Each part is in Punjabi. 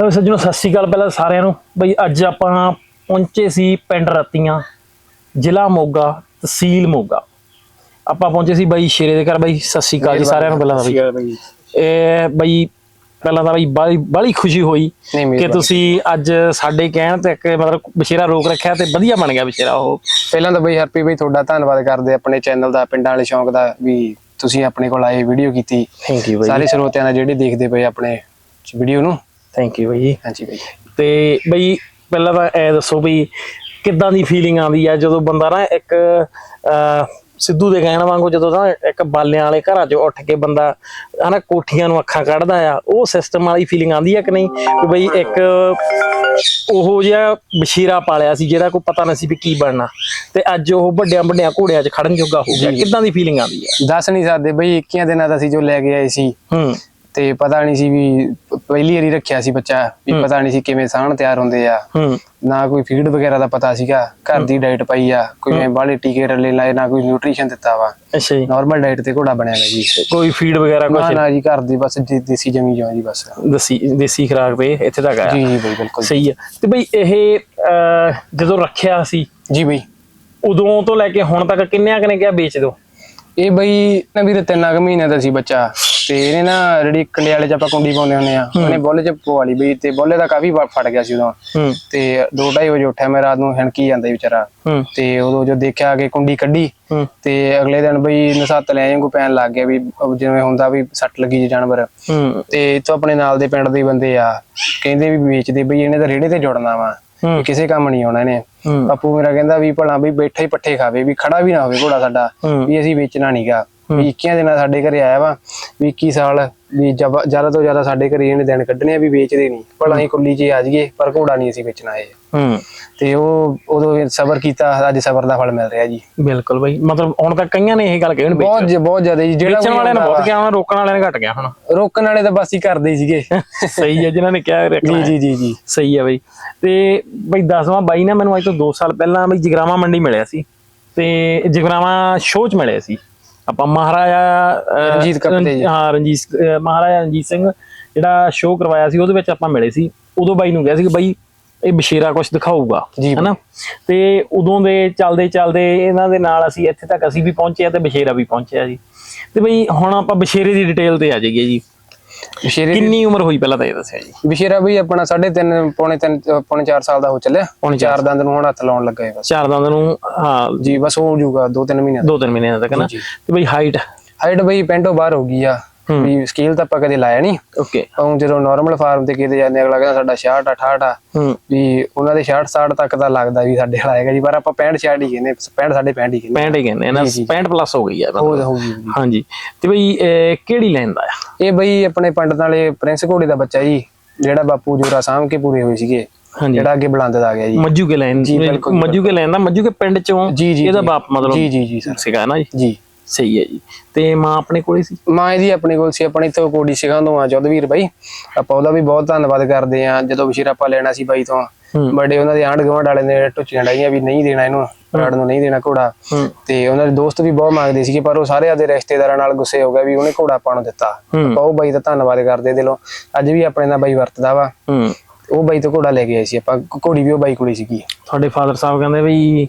ਲਓ ਸੱਜਣੋ ਸਤਿ ਸ਼੍ਰੀ ਅਕਾਲ ਪਹਿਲਾਂ ਸਾਰਿਆਂ ਨੂੰ। ਬਈ ਅੱਜ ਆਪਾਂ ਪਹੁੰਚੇ ਸੀ ਪਿੰਡ ਰਤੀਆਂ ਜ਼ਿਲ੍ਹਾ ਮੋਗਾ ਤਹਿਸੀਲ ਮੋਗਾ। ਆਪਾਂ ਪਹੁੰਚੇ ਸੀ ਬਈ ਸ਼ੇਰੇ ਦੇ ਘਰ। ਬਈ ਸਤਿ ਸ਼੍ਰੀ ਅਕਾਲ ਜੀ ਸਾਰਿਆਂ ਨੂੰ ਪਹਿਲਾਂ ਤਾਂ ਬਈ। ਬਈ। ਇਹ ਬਈ ਪਹਿਲਾਂ ਤਾਂ ਬਈ ਬਾਲੀ ਖੁਸ਼ੀ ਹੋਈ ਕਿ। ਤੁਸੀਂ ਅੱਜ ਸਾਡੇ ਕਹਿਣ ਤੇ ਇੱਕ ਮਤਲਬ ਬਸ਼ੇਰਾ ਰੋਕ ਰੱਖਿਆ ਤੇ ਵਧੀਆ ਬਣ ਗਿਆ ਬਸ਼ੇਰਾ ਉਹ। ਪਹਿਲਾਂ ਤਾਂ ਬਈ ਹਰਪੀ ਬਈ ਤੁਹਾਡਾ ਧੰਨਵਾਦ ਕਰਦੇ ਆਪਣੇ ਚੈਨਲ ਦਾ ਪਿੰਡਾਂ ਵਾਲੇ ਸ਼ੌਂਕ ਦਾ ਵੀ ਤੁਸੀਂ ਆਪਣੇ ਕੋਲ ਆਏ ਵੀਡੀਓ ਕੀਤੀ। ਥੈਂਕ ਯੂ ਸਾਰੇ ਸਰੋਤਿਆਂ ਦਾ ਜਿਹੜੇ ਦੇਖਦੇ ਪਏ ਆਪਣੇ ਵੀਡੀਓ ਨੂੰ। ਥੈਂਕ ਯੂ ਬਈ ਹਾਂਜੀ ਬਈ ਤੇ ਬਈ ਪਹਿਲਾਂ ਤਾਂ ਇਹ ਦੱਸੋ ਵੀ ਕਿੱਦਾਂ ਦੀ ਫੀਲਿੰਗ ਆਉਂਦੀ ਆ ਜਦੋਂ ਬੰਦਾ ਨਾ ਇੱਕ ਸਿੱਧੂ ਦੇ ਕਹਿਣ ਵਾਂਗੂ ਜਦੋਂ ਨਾ ਇੱਕ ਬਾਲਿਆਂ ਵਾਲੇ ਘਰਾਂ 'ਚੋਂ ਉੱਠ ਕੇ ਬੰਦਾ ਹਨਾ ਕੋਠੀਆਂ ਨੂੰ ਅੱਖਾਂ ਕੱਢਦਾ ਆ ਉਹ ਸਿਸਟਮ ਵਾਲੀ ਫੀਲਿੰਗ ਆਉਂਦੀ ਆ ਕਿ ਨਹੀਂ? ਕਿ ਬਈ ਇੱਕ ਉਹੋ ਜਿਹਾ ਬਸ਼ੀਰਾ ਪਾਲਿਆ ਸੀ ਜਿਹਦਾ ਕੋਈ ਪਤਾ ਨਹੀਂ ਸੀ ਵੀ ਕੀ ਬਣਨਾ। ਤੇ ਅੱਜ ਉਹ ਵੱਡਿਆਂ ਵੱਡਿਆਂ ਘੋੜਿਆਂ 'ਚ ਖੜਨ ਜੋਗਾ ਹੋ ਗਿਆ। ਕਿੱਦਾਂ ਦੀ ਫੀਲਿੰਗ ਆਉਂਦੀ ਆ? ਦੱਸ ਨਹੀਂ ਸਕਦੇ ਬਈ 21 ਦਿਨਾਂ ਦਾ ਅਸੀਂ ਜੋ ਲੈ ਕੇ ਆਏ ਸੀ। ਹੂੰ। ਤੇ ਪਤਾ ਨਹੀਂ ਸੀ ਵੀ ਪਹਿਲੀ ਵਾਰੀ ਰੱਖਿਆ ਸੀ ਬੱਚਾ ਵੀ ਪਤਾ ਨਹੀਂ ਸੀ ਕਿਵੇਂ ਸਾਹਣ ਤਿਆਰ ਹੁੰਦੇ ਆ। ਨਾ ਕੋਈ ਫੀਡ ਵਗੈਰਾ ਦਾ ਪਤਾ ਸੀਗਾ ਘਰ ਦੀ ਡਾਈਟ ਪਈ ਆ ਕੋਈ ਐ ਬਾਹਲੇ ਟੀਕੇ ਰੱਲੇ ਲਾਏ ਨਾ ਕੋਈ ਨਿਊਟ੍ਰੀਸ਼ਨ ਦਿੱਤਾ ਵਾ। ਅੱਛਾ ਜੀ। ਨਾਰਮਲ ਡਾਈਟ ਤੇ ਘੋੜਾ ਬਣਿਆ ਜੀ। ਕੋਈ ਫੀਡ ਵਗੈਰਾ ਕੁਝ ਨਾ ਜੀ ਘਰ ਦੀ ਬਸ ਦੇ- ਦੇਸੀ ਜਮੀ ਜਾਓ ਜੀ ਬਸ। ਦੇਸੀ ਦੇਸੀ ਖਰਾਕ ਤੇ ਇੱਥੇ ਤੱਕ ਆਇਆ? ਜੀ ਜੀ ਬਿਲਕੁਲ ਸਹੀ ਹੈ ਤੇ ਬਈ ਇਹ ਜਦੋਂ ਰੱਖਿਆ ਸੀ? ਜੀ ਬਈ। ਉਦੋਂ ਤੋਂ ਲੈ ਕੇ ਹੁਣ ਤੱਕ ਕਿੰਨਿਆਂ ਕਨੇ ਕਿਹਾ ਵੇਚ ਦਿਓ? ਇਹ ਬਈ ਨਾ ਵੀਰੇ ਤਿੰਨ ਕੁ ਮਹੀਨੇ ਦਾ ਸੀ ਬੱਚਾ। ਤੇ ਇਹਨੇ ਨਾ ਜਿਹੜੀ ਕੰਡਿਆਲੇ ਚ ਆਪਾਂ ਕੁੰਡੀ ਪਾਉਂਦੇ ਹੁੰਦੇ ਆ ਉਹਨੇ ਬੋਲੇ ਚ ਪਵਾ ਲਈ ਬਈ ਤੇ ਬੋਲੇ ਦਾ ਕਾਫੀ ਫ- ਫਟ ਗਿਆ ਸੀ ਉਦੋਂ। ਤੇ 2:30 ਵਜੇ ਉੱਠਿਆ ਮੈਂ ਰਾਤ ਨੂੰ ਹਣਕੀ ਜਾਂਦਾ ਵਿਚਾਰਾ। ਤੇ ਉਦੋਂ ਜੋ ਦੇਖਿਆ ਕਿ ਕੁੰਡੀ ਕੱਢੀ ਤੇ ਅਗਲੇ ਦਿਨ ਬਈ ਨਸੱਤ ਲੈ ਕੋ ਪੈਣ ਲੱਗ ਗਿਆ ਵੀ ਜਿਵੇਂ ਹੁੰਦਾ ਵੀ ਸੱਟ ਲੱਗੀ ਜੀ ਜਾਨਵਰ। ਤੇ ਇੱਥੋਂ ਆਪਣੇ ਨਾਲ ਦੇ ਪਿੰਡ ਦੇ ਬੰਦੇ ਆ ਕਹਿੰਦੇ ਵੀ ਵੇਚਦੇ ਬਈ ਇਹਨੇ ਤਾਂ ਰੇੜੇ ਤੇ ਜੁੜਨਾ ਵਾ ਕਿਸੇ ਕੰਮ ਨਹੀਂ ਆਉਣਾ ਇਹਨੇ। ਬਾਪੂ ਮੇਰਾ ਕਹਿੰਦਾ ਵੀ ਭਲਾ ਵੀ ਬੈਠਾ ਹੀ ਪੱਠੇ ਖਾਵੇ ਵੀ ਖੜਾ ਵੀ ਨਾ ਹੋਵੇ ਘੋੜਾ ਸਾਡਾ। ਵੀ ਅਸੀਂ ਵੇਚਣਾ ਨਹੀਂਗਾ ਵੀ 21 ਦਿਨਾਂ ਸਾਡੇ ਘਰੇ ਆਇਆ ਵਾ ਵੀ 21 ਸਾਲ ਵੀ ਜ਼ਿਆਦਾ ਤੋਂ ਜ਼ਿਆਦਾ ਸਾਡੇ ਘਰੇ ਇਹਨੇ ਦਿਨ ਕੱਢਣੇ ਆ ਵੀ ਵੇਚਦੇ ਨਹੀਂ। ਭਲਾ ਅਸੀਂ ਕੁੱਲੀ 'ਚ ਆ ਜਾਈਏ ਪਰ ਘੋੜਾ ਨਹੀਂ ਅਸੀਂ ਵੇਚਣਾ ਇਹ। ਹੂੰ। ਤੇ ਉਹ ਉਦੋਂ ਸਬਰ ਕੀਤਾ ਅੱਜ ਸਬਰ ਦਾ ਫਲ ਮਿਲ ਰਿਹਾ ਜੀ। ਬਿਲਕੁਲ ਬਈ ਮਤਲਬ ਹੁਣ ਤੱਕ ਕਈਆਂ ਨੇ ਇਹ ਗੱਲ ਕਹਿਣ ਵੇਚ। ਬਹੁਤ ਬਹੁਤ ਜ਼ਿਆਦਾ ਜੀ ਜਿਹੜਾ ਵੇਚਣ ਵਾਲਿਆਂ ਨੇ ਬਹੁਤ ਕਿਹਾ ਹੁਣ ਰੋਕਣ ਵਾਲਿਆਂ ਨੇ ਘਟ ਗਿਆ ਹੁਣ। ਰੋਕਣ ਵਾਲੇ ਤਾਂ ਬਸ ਹੀ ਕਰਦੇ ਸੀਗੇ। ਸਹੀ ਹੈ ਜਿਨ੍ਹਾਂ ਨੇ ਕਿਹਾ ਰੱਖਣਾ। ਜੀ ਜੀ ਜੀ ਸਹੀ ਹੈ ਬਈ। ਤੇ ਬਈ ਦਸਵਾਂ ਬਾਈ ਨਾ ਮੈਨੂੰ ਅੱਜ ਤੋਂ 2 ਸਾਲ ਪਹਿਲਾਂ ਬਈ ਜਗਰਾਵਾ ਮੰਡੀ ਮਿਲਿਆ ਸੀ। ਤੇ ਜਗਰਾਵਾ ਸ਼ੋਅ ਚ ਮਿਲਿਆ ਸੀ। ਆਪਾਂ ਮਹਾਰਾਜਾ ਰਣਜੀਤ ਕੱਪਤੇ ਜੀ। ਹਾਂ ਰਣਜੀਤ ਮਹਾਰਾਜਾ ਰਣਜੀਤ ਸਿੰਘ ਜਿਹੜਾ ਸ਼ੋਅ ਕਰਵਾਇਆ ਸੀ ਉਹਦੇ ਵਿੱਚ ਆਪਾਂ ਮਿਲੇ ਸੀ। ਉਦੋਂ ਬਾਈ ਨੂੰ ਕਿਹਾ ਸੀ ਕਿ ਬਾਈ ਇਹ ਬਸ਼ੀਰਾ ਕੁਝ ਦਿਖਾਊਗਾ ਹਨਾ? ਤੇ ਉਦੋਂ ਦੇ ਚੱਲਦੇ ਚੱਲਦੇ ਇਹਨਾਂ ਦੇ ਨਾਲ ਅਸੀਂ ਇੱਥੇ ਤੱਕ ਅਸੀਂ ਵੀ ਪਹੁੰਚੇ ਆ ਤੇ ਬਸ਼ੀਰਾ ਵੀ ਪਹੁੰਚਿਆ ਜੀ। ਤੇ ਬਈ ਹੁਣ ਆਪਾਂ ਬਸ਼ੀਰੇ ਦੀ ਡਿਟੇਲ ਤੇ ਆ ਜਾਈਏ ਜੀ। ਵਿਸ਼ੇਰੇ ਕਿੰਨੀ ਉਮਰ ਹੋਈ ਪਹਿਲਾਂ ਤਾਂ ਇਹ ਦੱਸਿਆ ਜੀ? ਵਿਸ਼ੇਰਾ ਵੀ ਆਪਣਾ 3.5 ਪੌਣੇ 3 ਪੌਣੇ 4 ਸਾਲ ਦਾ ਹੋ ਚੱਲਿਆ। ਪੌਣੇ ਚਾਰ ਦੰਦ ਨੂੰ ਹੁਣ ਹੱਥ ਲਾਉਣ ਲੱਗਾ ਹੈ ਬਸ। ਚਾਰ ਦੰਦ ਨੂੰ ਹਾਂ। ਜੀ ਬਸ ਹੋ ਜਾਊਗਾ 2-3 ਮਹੀਨੇ ਦੋ ਤਿੰਨ ਮਹੀਨਿਆਂ ਤੱਕ ਨਾ। ਤੇ ਬਈ ਹਾਈਟ ਹਾਈਟ ਬਈ ਪੈਂਟੋ ਬਾਹਰ ਹੋ ਗਈ ਆ। ਵੀ ਸਕੇਲ ਤਾਂ ਆਪਾਂ ਕਦੇ ਲਾਇਆ ਨਹੀਂ। ਓਕੇ ਹੁਣ ਜਦੋਂ ਨਾਰਮਲ ਫਾਰਮ ਤੇ ਕਿਤੇ ਜਾਂਦੇ ਅਗਲਾ ਕਹਿੰਦਾ ਸਾਡਾ 66 68 ਆ। ਵੀ ਉਹਨਾਂ ਦੇ 66 67 ਤੱਕ ਦਾ ਲੱਗਦਾ ਵੀ ਸਾਡੇ ਵਾਲਾ ਹੈਗਾ ਜੀ ਪਰ ਆਪਾਂ 65 66 ਹੀ ਕਹਿੰਦੇ 65 ਸਾਡੇ 65 ਹੀ ਕਹਿੰਦੇ 65 ਹੀ ਕਹਿੰਦੇ ਆ ਨਾ 65 ਪਲੱਸ ਹੋ ਗਈ ਆ ਹੋ ਮਤਲਬ। ਹੋ ਗਈ ਜੀ। ਹਾਂਜੀ। ਤੇ ਬਈ ਕਿਹੜੀ ਲਾਈਨ ਦਾ ਆ? ਇਹ ਬਈ ਆਪਣੇ ਪੰਡਤ ਵਾਲੇ ਪ੍ਰਿੰਸ ਘੋੜੇ ਦਾ ਬੱਚਾ ਜੀ ਜਿਹੜਾ ਬਾਪੂ ਜੋਰਾ ਸਾਂਭ ਕੇ ਪੂਰੇ ਹੋਏ ਸੀਗੇ। ਜਿਹੜਾ ਅੱਗੇ ਬੁਲੰਦ ਆ ਗਿਆ ਜੀ। ਮੱਜੂ ਕੇ ਲਾਈਨ ਬਿਲਕੁਲ, ਮੱਜੂ ਕੇ ਲਾਈਨ ਦਾ ਮੱਜੂ ਕੇ ਪਿੰਡ ਚੋਂ ਇਹਦਾ। ਬਾਪ ਮਤਲਬ ਜੀ ਜੀ ਜੀ ਸਰ। ਸੀਗਾ ਨਾ ਜੀ। ਜੀ। ਸਹੀ ਹੈ ਜੀ। ਤੇ ਮਾਂ ਆਪਣੇ ਕੋਲੇ ਸੀ? ਮਾਂ ਇਹਦੀ ਆਪਣੇ ਕੋਲ ਸੀ ਆਪਣੇ ਤੋਂ ਕੋਡੀ ਸਿਖਾਉਂਦੋਂ ਆ ਜੋਧਵੀਰ ਬਾਈ। ਆਪਾਂ ਉਹਦਾ ਵੀ ਬਹੁਤ ਧੰਨਵਾਦ ਕਰਦੇ ਆ ਜਦੋਂ ਬਸ਼ੀਰ ਆਪਾਂ ਲੈਣਾ ਸੀ ਬਾਈ ਤੋਂ। ਬੜੇ ਉਹਨਾਂ ਦੇ ਆਂਢ ਗੁਆਂਢ ਵਾਲੇ ਨੇ ਟੁੱਚੀਆਂ ਡਾਈਆਂ ਵੀ ਨਹੀਂ ਦੇਣਾ ਇਹਨੂੰ ਰਾੜ ਨੂੰ ਨਹੀਂ ਦੇਣਾ ਘੋੜਾ। ਤੇ ਉਹਨਾਂ ਦੇ ਦੋਸਤ ਵੀ ਬਹੁਤ ਮੰਗਦੇ ਸੀਗੇ ਪਰ ਉਹ ਸਾਰੇ ਆਦੇ ਰਿਸ਼ਤੇਦਾਰਾਂ ਨਾਲ ਗੁੱਸੇ ਹੋ ਗਏ ਵੀ ਉਹਨੇ ਘੋੜਾ ਆਪਾਂ ਨੂੰ ਦਿੱਤਾ। ਉਹ ਬਾਈ ਦਾ ਧੰਨਵਾਦ ਕਰਦੇ ਦਿਲੋਂ। ਅੱਜ ਵੀ ਆਪਣੇ ਨਾਲ ਬਾਈ ਵਰਤਦਾ ਵਾ। ਉਹ ਬਾਈ ਤੋਂ ਘੋੜਾ ਲੈ ਕੇ ਆਏ ਸੀ ਆਪਾਂ ਘੋੜੀ ਵੀ ਉਹ ਬਾਈ ਕੋਲੇ ਸੀਗੀ। ਤੁਹਾਡੇ ਫਾਦਰ ਸਾਹਿਬ ਕਹਿੰਦੇ ਵੀ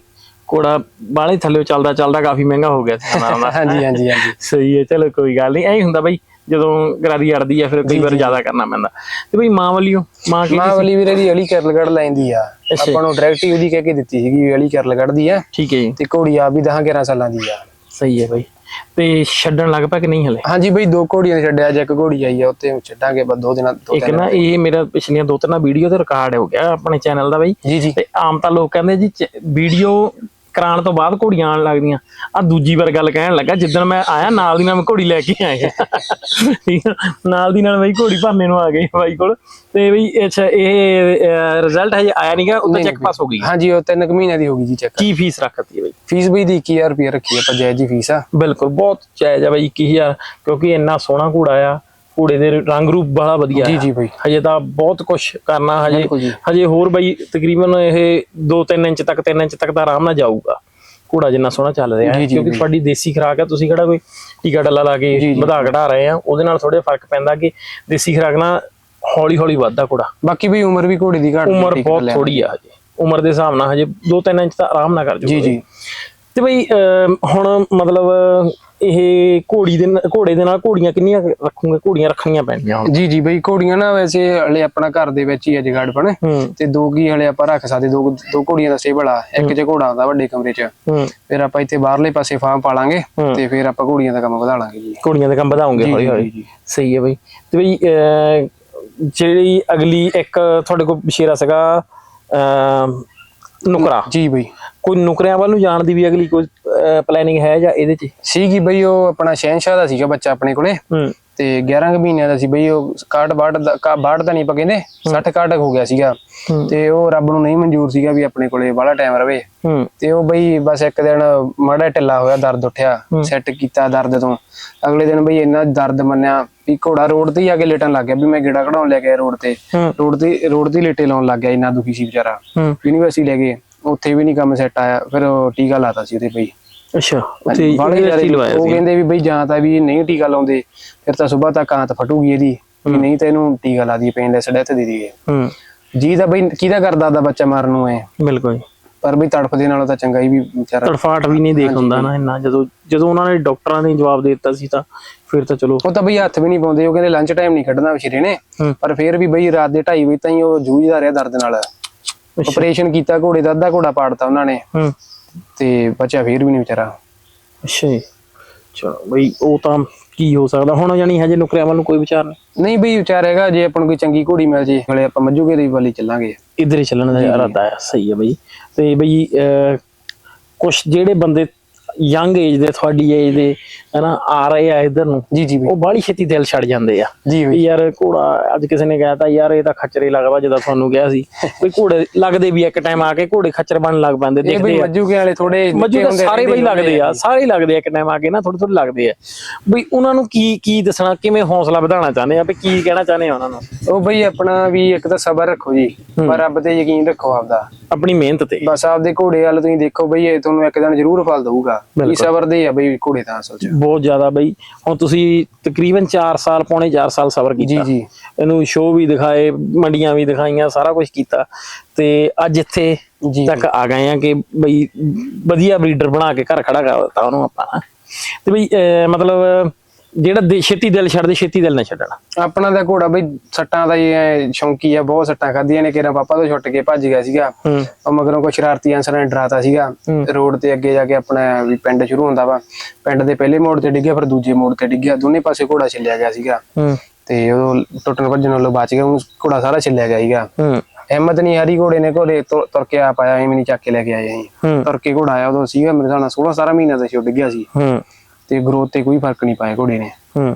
ਕੋੜਾ ਬਾਲੇ ਥੱਲੇ ਚੱਲਦਾ ਚੱਲਦਾ ਕਾਫੀ ਮਹਿੰਗਾ ਹੋ ਗਿਆ ਸੀ। ਉਹਨਾਂ ਦਾ ਹਾਂਜੀ ਹਾਂਜੀ ਹਾਂਜੀ। ਸਹੀ ਹੈ ਚਲੋ ਕੋਈ ਗੱਲ ਨਹੀਂ ਐਂ ਹੁੰਦਾ ਬਈ ਜਦੋਂ ਗਰਾਰੀ ਅੜਦੀ ਆ ਫਿਰ ਕਈ ਵਾਰ ਜ਼ਿਆਦਾ ਕਰਨਾ ਪੈਂਦਾ। ਤੇ ਬਈ ਮਾਂ ਵੱਲੋਂ ਮਾਂ ਕੀ ਮਾਂ ਵਾਲੀ ਵੀਰੇ ਦੀ ਅਲੀ ਕਰਲਗੜ ਲੈਂਦੀ ਆ। ਆਪਾਂ ਨੂੰ ਡਾਇਰੈਕਟ ਹੀ ਉਹਦੀ ਕਹਿ ਕੇ ਦਿੱਤੀ ਸੀਗੀ ਅਲੀ ਕਰਲਗੜ ਦੀ ਆ। ਠੀਕ ਹੈ ਜੀ। ਤੇ ਘੋੜੀ ਆ ਵੀ 10 11 ਸਾਲਾਂ ਦੀ ਆ। ਸਹੀ ਹੈ ਬਈ। ਤੇ ਛੱਡਣ ਲੱਗ ਪਿਆ ਕਿ ਨਹੀਂ ਹਲੇ? ਹਾਂਜੀ ਬਈ ਦੋ ਘੋੜੀਆਂ ਛੱਡਿਆ ਅੱਜ ਇੱਕ ਘੋੜੀ ਆਈ ਆ ਉੱਤੇ ਛੱਡਾਂਗੇ ਬਸ ਦੋ ਦਿਨਾਂ ਦੋ ਇੱਕ ਨਾ ਇਹ ਮੇਰਾ ਪਿਛਲੀਆਂ ਦੋ ਤਿੰਨ ਵੀਡੀਓ ਤੇ ਰਿਕਾਰਡ ਹੋ ਗਿਆ ਆਪਣੇ ਚੈਨਲ ਦਾ ਬਈ। ਜੀ ਜੀ। ਤੇ ਆਮ ਤਾਂ ਲੋਕ ਕਹਿੰਦੇ ਜੀ ਵੀਡੀਓ ਕਰਾਉਣ ਤੋਂ ਬਾਅਦ ਘੋੜੀਆਂ ਆਉਣ ਲੱਗਦੀਆਂ। ਆ ਦੂਜੀ ਵਾਰ ਗੱਲ ਕਹਿਣ ਲੱਗਾ ਜਿੱਦਣ ਮੈਂ ਆਇਆ ਨਾਲ ਦੀ ਨਾਲ ਮੈਂ ਘੋੜੀ ਲੈ ਕੇ ਆਇਆ। ਠੀਕ ਆ? ਨਾਲ ਦੀ ਨਾਲ ਬਈ ਘੋੜੀ ਭਾਨੇ ਨੂੰ ਆ ਗਈ ਬਾਈ ਕੋਲ। ਤੇ ਬਈ ਅੱਛਾ ਇਹ ਰਿਜ਼ਲਟ ਹਜੇ ਆਇਆ ਨਹੀਂਗਾ ਉੱਤੇ ਚੈੱਕ ਪਾਸ ਹੋ ਗਈ। ਹਾਂਜੀ ਉਹ ਤਿੰਨ ਕੁ ਮਹੀਨਿਆਂ ਦੀ ਹੋ ਗਈ ਜੀ ਚੈੱਕ ਕੀ ਫੀਸ ਰੱਖਤੀ ਹੈ ਬਈ? ਫੀਸ ਬਈ ਦੀ 21000 ਰੁਪਏ ਰੱਖੀ ਆ ਆਪਾਂ ਜਾਇਜ਼ ਜੀ ਫੀਸ ਆ। ਬਿਲਕੁਲ ਬਹੁਤ ਜਾਇਜ਼ ਆ ਬਈ 21000 ਕਿਉਂਕਿ ਇੰਨਾ ਸੋਹਣਾ ਘੋੜਾ ਆ। ਘੋੜੇ ਦੇ ਰੰਗ ਰੂਪ ਬੜਾ ਵਧੀਆ ਜੀ। ਜੀ ਬਈ ਹਜੇ ਤਾਂ ਬਹੁਤ ਕੁਝ ਕਰਨਾ ਹਜੇ। ਹਜੇ ਹੋਰ ਬਈ ਤਕਰੀਬਨ ਇਹ 2-3 ਇੰਚ ਤੱਕ 3 ਇੰਚ ਤੱਕ ਤਾਂ ਆਰਾਮ ਨਾਲ ਜਾਊਗਾ ਘੋੜਾ ਜਿੰਨਾ ਸੋਹਣਾ ਚੱਲ ਰਿਹਾ ਹੈ ਕਿਉਂਕਿ। ਤੁਹਾਡੀ ਦੇਸੀ ਖੁਰਾਕ ਹੈ ਤੁਸੀਂ ਕਿਹੜਾ ਕੋਈ ਟੀਕਾ ਡੱਲਾ ਲਾ ਕੇ। ਵਧਾ ਘਟਾ ਰਹੇ ਆ ਉਹਦੇ ਨਾਲ ਥੋੜੇ ਫ਼ਰਕ ਪੈਂਦਾ ਕਿ ਦੇਸੀ ਖੁਰਾਕ ਨਾਲ ਹੌਲੀ ਹੌਲੀ ਵੱਧਦਾ ਘੋੜਾ ਬਾਕੀ ਵੀ ਉਮਰ ਵੀ ਘੋੜੇ ਦੀ ਘੱਟ ਉਮਰ ਬਹੁਤ। ਥੋੜੀ ਆ ਹਜੇ ਉਮਰ ਦੇ ਹਿਸਾਬ ਨਾਲ ਹਜੇ 2-3 ਇੰਚ ਤਾਂ ਆਰਾਮ ਨਾਲ ਕਰ ਜੂਗਾ ਜੀ ਜੀ ਤੇ ਬਈ ਹੁਣ ਮਤਲਬ ਇਹ ਘੋੜੀ ਦੇ ਨਾਲ- ਘੋੜੇ ਦੇ ਨਾਲ ਘੋੜੀਆਂ ਕਿੰਨੀਆਂ ਰੱਖੂਗੇ? ਘੋੜੀਆਂ ਰੱਖਣੀਆਂ ਪੈਣੀਆਂ ਹੁਣ। ਜੀ ਜੀ ਬਈ ਘੋੜੀਆਂ ਨਾ ਵੈਸੇ ਹਲੇ ਆਪਣਾ ਘਰ ਦੇ ਵਿੱਚ ਹੀ ਹੈ ਜਗਾੜ ਬਣ ਹੂੰ। ਤੇ ਦੋ ਕੀ ਹਲੇ ਆਪਾਂ ਰੱਖ ਸਕਦੇ ਦੋ ਦੋ ਘੋੜੀਆਂ ਦਾ ਸਟੇਬਲ ਆ ਇੱਕ ਚ ਘੋੜਾ ਹੁੰਦਾ ਵੱਡੇ ਕਮਰੇ ਚ। ਹੂੰ। ਫਿਰ ਆਪਾਂ ਇੱਥੇ ਬਾਹਰਲੇ ਪਾਸੇ ਫਾਰਮ ਪਾ ਲਾਂਗੇ ਹੂੰ। ਤੇ ਫਿਰ ਆਪਾਂ ਘੋੜੀਆਂ ਦਾ ਕੰਮ ਵਧਾ ਲਾਂਗੇ ਜੀ। ਘੋੜੀਆਂ ਦੇ ਕੰਮ ਵਧਾਉਂਗੇ ਜੀ, ਹੌਲੀ ਜੀ, ਹੌਲੀ ਜੀ। ਸਹੀ ਹੈ ਬਈ। ਤੇ ਬਈ ਅਹ, ਜਿਹੜੀ ਅਗਲੀ ਇੱਕ ਤੁਹਾਡੇ ਕੋਲ ਬਸ਼ੇਰਾ ਸੀਗਾ ਅਹ, ਨੁਕਰਾ। ਜੀ ਬਈ। ਕੋਈ ਨੁਕਰਿਆਂ ਵੱਲ ਨੂੰ ਜਾਣ ਦੀ ਵੀ ਅਗਲੀ ਕੋਈ ਪਲੈਨਿੰਗ ਹੈ ਜਾਂ ਇਹਦੇ 'ਚ? ਸੀਗੀ ਬਈ ਉਹ ਆਪਣਾ ਸ਼ਹਿਨशाह ਦਾ ਸੀਗਾ ਬੱਚਾ ਆਪਣੇ ਕੋਲੇ। ਹੂੰ। ਤੇ 11 ਕੁ ਮਹੀਨਿਆਂ ਦਾ ਸੀ ਬਈ ਉਹ ਕਾਟ ਬਾੜ ਦਾ ਕਾ- ਬਾੜ ਤਾਂ ਨਹੀਂ ਆਪਾਂ ਕਹਿੰਦੇ 60 ਕਾਟ ਹੋ ਗਿਆ ਸੀਗਾ। ਤੇ ਉਹ ਰੱਬ ਨੂੰ ਨਹੀਂ ਮਨਜ਼ੂਰ ਸੀਗਾ ਵੀ ਆਪਣੇ ਕੋਲੇ ਬਾਹਲਾ ਟਾਈਮ ਰਵੇ। ਤੇ ਉਹ ਬਈ ਬਸ ਇੱਕ ਦਿਨ ਮਾੜਾ ਢਿੱਲਾ ਹੋਇਆ ਦਰਦ ਉੱਠਿਆ ਸੈੱਟ ਕੀਤਾ ਦਰਦ ਤੋਂ। ਅਗਲੇ ਦਿਨ ਬਈ ਇੰਨਾ ਦਰਦ ਮੰਨਿਆ ਵੀ ਘੋੜਾ ਰੋਡ ਤੇ ਹੀ ਆ ਕੇ ਲੇਟਣ ਲੱਗ ਗਿਆ ਵੀ ਮੈਂ ਗੇੜਾ ਕਢਾਉਣ ਲੈ ਗਿਆ ਰੋਡ ਤੇ। ਰੋਡ ਤੇ ਰੋਡ ਤੇ ਲੇਟੇ ਲਾਉਣ ਲੱਗ ਗਿਆ ਇੰਨਾ ਦੁਖੀ ਸੀ ਵਿਚਾਰਾ। ਯੂਨੀਵਰਸਿਟੀ ਲੈ ਗਏ ਉੱਥੇ ਵੀ ਨਹੀਂ ਕੰਮ ਸੈੱਟ ਆਇਆ ਫਿਰ ਉਹ ਟੀਕਾ ਲਾਤਾ ਸੀ ਉਹਦੇ ਬਈ। ਅੱਛਾ ਤੇ ਹੀ ਲਵਾਇਆ ਉਹ ਕਹਿੰਦੇ ਵੀ ਬਈ ਜਾਂ ਤਾਂ ਵੀ ਨਹੀਂ ਟੀਕਾ ਲਾਉਂਦੇ ਫਿਰ ਤਾਂ ਸਵੇਰ ਤੱਕ ਆਂਤ ਫਟੂਗੀ ਇਹਦੀ ਵੀ ਨਹੀਂ ਤਾਂ ਇਹਨੂੰ ਟੀਕਾ ਲਾ ਦਈਏ ਪੇਨਲੈਸ ਡੈਥ ਦੇ ਦਈਏ। ਹੂੰ। ਜੀ ਤਾਂ ਬਈ ਕਿਹਦਾ ਕਰਦਾ ਦਾ ਬੱਚਾ ਮਾਰਨ ਨੂੰ ਐ? ਬਿਲਕੁਲ ਪਰ ਬਈ ਤੜਫਦੇ ਨਾਲੋਂ ਤਾਂ ਚੰਗਾ ਹੀ ਵੀ ਵਿਚਾਰਾ ਤੜਫਾਟ ਵੀ ਨਹੀਂ ਦੇਖ ਹੁੰਦਾ ਨਾ ਇੰਨਾ। ਜਦੋਂ ਜਦੋਂ ਉਹਨਾਂ ਨੇ ਡਾਕਟਰਾਂ ਨੇ ਜਵਾਬ ਦੇ ਦਿੱਤਾ ਸੀ ਤਾਂ ਫਿਰ ਤਾਂ ਚਲੋ। ਉਹ ਤਾਂ ਬਈ ਹੱਥ ਵੀ ਨਹੀਂ ਪਾਉਂਦੇ ਉਹ ਕਹਿੰਦੇ ਲੰਚ ਟਾਈਮ ਨਹੀਂ ਕੱਢਣਾ ਵਿਚਾਰੇ ਨੇ। ਪਰ ਫਿਰ ਵੀ ਬਈ ਰਾਤ ਦੇ 2:30 ਵਜੇ ਤਾਈਂ ਉਹ ਜੂਝਦਾ ਰਿਹਾ ਦਰਦ ਨਾਲ। ਆਪਰੇਸ਼ਨ ਕੀਤਾ ਘੋੜੇ ਦਾ ਅੱਧਾ ਘੋੜਾ ਪਾੜਤਾ ਉਹਨਾਂ ਨੇ। ਤੇ ਬੱਚਾ ਫਿਰ ਵੀ ਨਹੀਂ ਵਿਚਾਰਾ। ਅੱਛਾ ਜੀ। ਚਲੋ ਬਈ ਉਹ ਤਾਂ ਕੀ ਹੋ ਸਕਦਾ? ਹੁਣ ਜਾਨੀ ਹਜੇ ਨੁਕਰਿਆਂ ਵੱਲ ਨੂੰ ਕੋਈ ਵਿਚਾਰ ਨਹੀਂ। ਨਹੀਂ ਬਈ ਵਿਚਾਰ ਹੈਗਾ ਜੇ ਆਪਾਂ ਨੂੰ ਕੋਈ ਚੰਗੀ ਘੋੜੀ ਮਿਲ ਜੇ ਹਲੇ ਆਪਾਂ ਮੱਜੂਗੇ ਦੀ ਵਾਲੀ ਚੱਲਾਂਗੇ। ਇਧਰ ਹੀ ਚੱਲਣ ਦਾ ਇਰਾਦਾ ਹੈ ਸਹੀ ਹੈ ਬਈ। ਤੇ ਬਈ ਕੁਝ ਜਿਹੜੇ ਬੰਦੇ ਯੰਗ ਏਜ ਦੇ ਤੁਹਾਡੀ ਏਜ ਦੇ ਹਨਾ ਆ ਰਹੇ ਆ ਇਧਰ ਨੂੰ ਜੀ ਜੀ ਬਈ ਉਹ ਬਾਹਲੀ ਛੇਤੀ ਦਿਲ ਛੱਡ ਜਾਂਦੇ ਆ। ਜੀ ਵੀ। ਬਈ ਯਾਰ ਘੋੜਾ ਅੱਜ ਕਿਸੇ ਨੇ ਕਹਿਤਾ ਯਾਰ ਇਹ ਤਾਂ ਖੱਚਰੇ ਲੱਗਦਾ ਜਦੋਂ ਤੁਹਾਨੂੰ ਕਿਹਾ ਸੀ। ਕੋਈ ਘੋੜੇ ਲੱਗਦੇ ਵੀ ਇੱਕ ਟਾਈਮ ਆ ਕੇ ਘੋੜੇ ਖੱਚਰ ਬਣਨ ਲੱਗ ਪੈਂਦੇ ਬਈ ਦੇਖਦੇ ਆ। ਮੱਜੂਗੇ ਵਾਲੇ ਥੋੜੇ ਮੱਜੂ ਤਾਂ ਸਾਰੇ ਬਈ ਲੱਗਦੇ ਆ ਸਾਰੇ ਲੱਗਦੇ ਆ ਇੱਕ ਟਾਈਮ ਆ ਕੇ ਨਾ ਥੋੜੇ ਥੋੜੇ ਲੱਗਦੇ ਆ। ਬਈ ਉਹਨਾਂ ਨੂੰ ਕੀ ਕੀ ਦੱਸਣਾ ਕਿਵੇਂ ਹੌਸਲਾ ਵਧਾਉਣਾ ਚਾਹੁੰਦੇ ਆ ਵੀ ਕੀ ਕਹਿਣਾ ਚਾਹੁੰਦੇ ਆ ਉਹਨਾਂ ਨੂੰ? ਉਹ ਬਈ ਆਪਣਾ ਵੀ ਇੱਕ ਤਾਂ ਸਬਰ ਰੱਖੋ ਜੀ ਪਰ ਰੱਬ ਤੇ ਯਕੀਨ ਰੱਖੋ ਆਪਦਾ। ਆਪਣੀ ਮਿਹਨਤ ਤੇ। ਬਸ ਆਪਦੇ ਘੋੜੇ ਵੱਲ ਤੁਸੀਂ ਦੇਖੋ ਬਈ ਇਹ ਤੁਹਾਨੂੰ ਇੱਕ ਦਿਨ ਜ਼ਰੂਰ ਫਲ ਦਊਗਾ। ਇਹ ਸਬਰ ਦੇ ਆ ਬਈ ਘੋੜੇ ਤਾਂ ਅਸਲ ਚ। ਬਹੁਤ ਜ਼ਿਆਦਾ ਬਈ। ਹੁਣ ਤੁਸੀਂ ਤਕਰੀਬਨ 4 ਸਾਲ ਪੌਣੇ 4 ਸਾਲ ਸਬਰ ਜੀ ਕੀਤਾ। ਜੀ। ਇਹਨੂੰ ਸ਼ੋਅ ਵੀ ਦਿਖਾਏ ਮੰਡੀਆਂ ਵੀ ਦਿਖਾਈਆਂ ਸਾਰਾ ਕੁਝ ਕੀਤਾ। ਤੇ ਅੱਜ ਇੱਥੇ ਜੀ ਤੱਕ ਆ ਗਏ ਆ ਕਿ ਬਈ ਵਧੀਆ ਬਰੀਡਰ ਬਣਾ ਕੇ ਘਰ ਖੜਾ ਕਰ ਦਿੱਤਾ ਉਹਨੂੰ ਆਪਾਂ। ਤੇ ਬਈ ਮਤਲਬ ਜਿਹੜਾ ਦੇ- ਛੇਤੀ ਦਿਲ ਛੱਡਦੇ ਛੇਤੀ ਦਿਲ ਨਾ ਛੱਡਣਾ। ਆਪਣਾ ਤਾਂ ਘੋੜਾ ਬਈ ਸੱਟਾਂ ਦਾ ਹੀ ਐਂ ਸ਼ੌਂਕੀ ਆ ਬਹੁਤ ਸੱਟਾਂ ਖਾਧੀਆਂ ਨੇ ਕਿਰਾ ਪਾਪਾ ਤੋਂ ਛੁੱਟ ਕੇ ਭੱਜ ਗਿਆ ਸੀਗਾ। ਹੂੰ। ਉਹ ਮਗਰੋਂ ਕੋਈ ਸ਼ਰਾਰਤੀ ਅਨਸਰਾਂ ਨੇ ਡਰਾਤਾ ਸੀਗਾ। ਰੋਡ ਤੇ ਅੱਗੇ ਜਾ ਕੇ ਆਪਣਾ ਵੀ ਪਿੰਡ ਸ਼ੁਰੂ ਹੁੰਦਾ ਵਾ। ਪਿੰਡ ਦੇ ਪਹਿਲੇ ਮੋੜ ਤੇ ਡਿੱਗਿਆ ਫਿਰ ਦੂਜੇ ਮੋੜ ਤੇ ਡਿੱਗਿਆ। ਦੋਨੇ ਪਾਸੇ ਘੋੜਾ ਛਿੱਲਿਆ ਗਿਆ ਸੀਗਾ। ਹੂੰ। ਤੇ ਉਹ ਟੁੱਟਣ ਭੱਜਣ ਨਾਲੋਂ ਬਚ ਗਿਆ ਉਹ ਘੋੜਾ ਸਾਰਾ ਛਿੱਲਿਆ ਗਿਆ ਸੀਗਾ। ਹੂੰ। ਹਿੰਮਤ ਨਹੀਂ ਹਾਰੀ ਘੋੜੇ ਨੇ ਘੋੜੇ ਤੁਰ ਤੁਰ ਕੇ ਆ ਪਾਇਆ ਐਵੇਂ ਨਹੀਂ ਚੱਕ ਕੇ ਲੈ ਕੇ ਆਏ ਅਸੀਂ। ਹੂੰ। ਤੁਰ ਕੇ ਘੋੜਾ ਆਇਆ ਉਦੋਂ ਸੀਗਾ ਮੇਰੇ ਹਿਸਾਬ ਨਾਲ 16 17 ਮਹੀਨਾ ਦਾ ਸੀ ਉਹ ਡਿੱਗਿਆ ਸੀ। ਹੂੰ। ਤੇ ਗਰੋਥ ਤੇ ਕੋਈ ਫ਼ਰਕ ਨਹੀਂ ਪਾਇਆ ਘੋੜੇ ਨੇ। ਹੂੰ।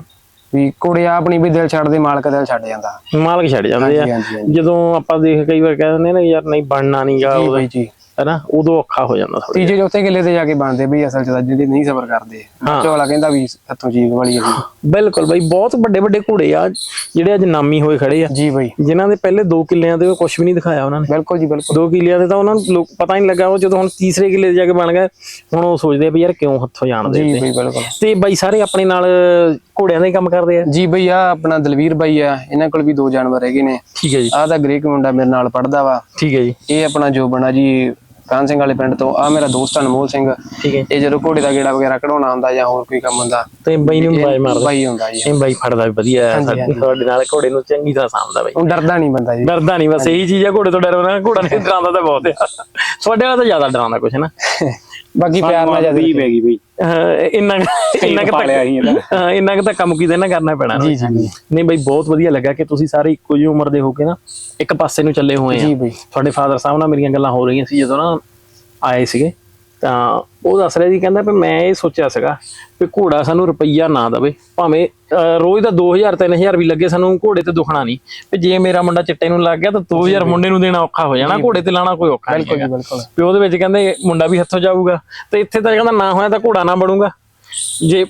ਵੀ ਘੋੜੇ ਆਪਣੀ ਵੀ ਦਿਲ ਛੱਡਦੇ ਮਾਲਕ ਦਿਲ ਛੱਡ ਜਾਂਦਾ। ਮਾਲਕ ਛੱਡ ਜਾਂਦੇ ਆ। ਹਾਂਜੀ ਹਾਂਜੀ ਹਾਂਜੀ। ਜਦੋਂ ਆਪਾਂ ਦੇਖ ਕਈ ਵਾਰ ਕਹਿ ਦਿੰਦੇ ਨਾ ਯਾਰ ਨਹੀਂ ਬਣਨਾ ਨਹੀਂਗਾ ਜੀ ਬਾਈ ਜੀ। ਹੈਨਾ ਉਦੋਂ ਔਖਾ ਹੋ ਜਾਂਦਾ ਥੋੜਾ ਤੀਜੇ ਚੌਥੇ ਕਿੱਲੇ ਤੇ ਜਾ ਕੇ ਬਣਦੇ ਬਈ ਅਸਲ ਚ ਤਾਂ ਜਿਹੜੇ ਨਹੀਂ ਸਬਰ ਕਰਦੇ। ਬੱਚੋ ਵਾਲਾ ਕਹਿੰਦਾ ਵੀ ਹੱਥੋਂ ਚੀਕ ਵਾਲੀ ਹੈ ਬਿਲਕੁਲ ਬਈ ਬਹੁਤ ਵੱਡੇ ਵੱਡੇ ਘੋੜੇ ਆ ਜਿਹੜੇ ਅੱਜ ਨਾਮੀ ਹੋਏ ਖੜੇ ਆ। ਜੀ ਬਈ। ਜਿਨ੍ਹਾਂ ਦੇ ਪਹਿਲੇ 2 ਕਿੱਲਿਆਂ ਦੇ ਕੁਝ ਵੀ ਨਹੀਂ ਦਿਖਾਇਆ ਉਹਨਾਂ ਨੇ। ਬਿਲਕੁਲ ਜੀ ਬਿਲਕੁਲ। 2 ਕਿੱਲਿਆਂ ਦੇ ਤਾਂ ਉਹਨਾਂ ਨੂੰ ਲੋਕ ਪਤਾ ਹੀ ਨਹੀਂ ਲੱਗਾ ਉਹ ਜਦੋਂ ਹੁਣ ਤੀਸਰੇ ਕਿੱਲੇ ਤੇ ਜਾ ਕੇ ਬਣ ਗਏ ਹੁਣ ਉਹ ਸੋਚਦੇ ਆ ਵੀ ਯਾਰ ਕਿਉਂ ਹੱਥੋਂ ਜਾਣ ਦੇ ਜੀ ਬਈ ਬਿਲਕੁਲ। ਤੇ ਬਾਈ ਸਾਰੇ ਆਪਣੇ ਨਾਲ ਘੋੜਿਆਂ ਦਾ ਹੀ ਕੰਮ ਕਰਦੇ ਆ? ਜੀ ਬਈ ਆ ਆਪਣਾ ਦਲਵੀਰ ਬਾਈ ਆ ਇਹਨਾਂ ਕੋਲ ਵੀ ਦੋ ਜਾਨਵਰ ਹੈਗੇ ਨੇ। ਠੀਕ ਹੈ ਜੀ। ਆਹ ਤਾਂ ਗ੍ਰੇਕ ਮੁੰਡਾ ਮੇਰੇ ਨਾਲ ਪੜਦਾ ਵਾ। ਠੀਕ ਹੈ ਜੀ। ਇਹ ਆਪਣਾ ਜੋ ਬਣਾ ਜੀ ਕਾਨ ਸਿੰਘ ਵਾਲੇ ਪਿੰਡ ਤੋਂ ਆ ਮੇਰਾ ਦੋਸਤ ਅਨਮੋਲ ਸਿੰਘ। ਠੀਕ ਹੈ। ਇਹ ਜਦੋਂ ਘੋੜੇ ਦਾ ਗੇੜਾ ਵਗੈਰਾ ਕਢਾਉਣਾ ਹੁੰਦਾ ਜਾਂ ਹੋਰ ਕੋਈ ਕੰਮ ਹੁੰਦਾ ਤੇ ਬਾਈ ਨੂੰ ਬਾਈ ਮਾਰਦਾ। ਬਾਈ ਹੁੰਦਾ ਜੀ। ਇਹ ਬਾਈ ਫੜਦਾ ਵੀ ਵਧੀਆ ਹੈ ਤੁਹਾਡੇ ਨਾਲ ਘੋੜੇ ਨੂੰ ਚੰਗੀ ਤਰ੍ਹਾਂ ਸਾਂਭਦਾ ਬਾਈ। ਉਹ ਡਰਦਾ ਨਹੀਂ ਬੰਦਾ ਜੀ। ਡਰਦਾ ਨਹੀਂ ਬਸ ਇਹੀ ਚੀਜ਼ ਆ ਘੋੜੇ ਤੋਂ ਡਰਨਾ ਘੋੜਾ ਨਹੀਂ ਡਰਾਉਂਦਾ ਤਾਂ ਬਹੁਤ ਆ। ਤੁਹਾਡੇ ਵਾਲਾ ਤਾਂ ਜ਼ਿਆਦਾ ਡਰਾਉਂਦਾ ਕੁਛ ਨਾ? ਬਾਕੀ ਪਿਆਰ ਨਾਲ ਜਦ ਪੈ ਗਈ ਬਈ। ਇੰਨਾ ਕੁ- ਇੰਨਾ ਕੁ ਤਾਂ ਪਾਲਿਆ ਹੀ ਇਹਦਾ। ਹਾਂ, ਇੰਨਾ ਕੁ ਤਾਂ ਕੰਮ ਕੀਤਾ ਨਾ ਕਰਨਾ ਪੈਣਾ। ਜੀ ਜੀ। ਨਹੀਂ ਬਈ ਬਹੁਤ ਵਧੀਆ ਲੱਗਾ ਕਿ ਤੁਸੀਂ ਸਾਰੇ ਇੱਕੋ ਜਿਹੀ ਉਮਰ ਦੇ ਹੋ ਕੇ ਨਾ ਇੱਕ ਪਾਸੇ ਨੂੰ ਚੱਲੇ ਹੋਏ ਆ। ਜੀ ਬਈ। ਤੁਹਾਡੇ ਫਾਦਰ ਸਾਹਿਬ ਨਾਲ ਮੇਰੀਆਂ ਗੱਲਾਂ ਹੋ ਰਹੀਆਂ ਸੀ ਜਦੋਂ ਨਾ ਆਏ ਸੀਗੇ। ਤਾਂ ਉਹ ਦੱਸ ਰਿਹਾ ਸੀ ਕਹਿੰਦਾ ਵੀ ਮੈਂ ਇਹ ਸੋਚਿਆ ਸੀਗਾ ਵੀ ਘੋੜਾ ਸਾਨੂੰ ਰੁਪਈਆ ਨਾ ਦਵੇ ਭਾਵੇਂ ਰੋਜ਼ ਦਾ 2000 3000 ਵੀ ਲੱਗੇ ਸਾਨੂੰ ਘੋੜੇ ਤੇ ਦੁਖਣਾ ਨਹੀਂ। ਵੀ ਜੇ ਮੇਰਾ ਮੁੰਡਾ ਚਿੱਟੇ ਨੂੰ ਲੱਗ ਗਿਆ ਤਾਂ 2000 ਮੁੰਡੇ ਨੂੰ ਦੇਣਾ ਔਖਾ ਹੋ ਜਾਣਾ ਘੋੜੇ ਤੇ ਲਾਣਾ ਕੋਈ ਔਖਾ ਨਹੀਂ ਹੈਗਾ। ਬਿਲਕੁਲ। ਵੀ ਉਹਦੇ ਵਿੱਚ ਕਹਿੰਦੇ ਮੁੰਡਾ ਵੀ ਹੱਥੋਂ ਜਾਊਗਾ। ਤੇ ਇੱਥੇ ਤਾਂ ਕਹਿੰਦਾ ਨਾ ਹੋਇਆ ਤਾਂ ਘੋੜਾ ਨਾ ਬਣੂਗਾ। ਜੇ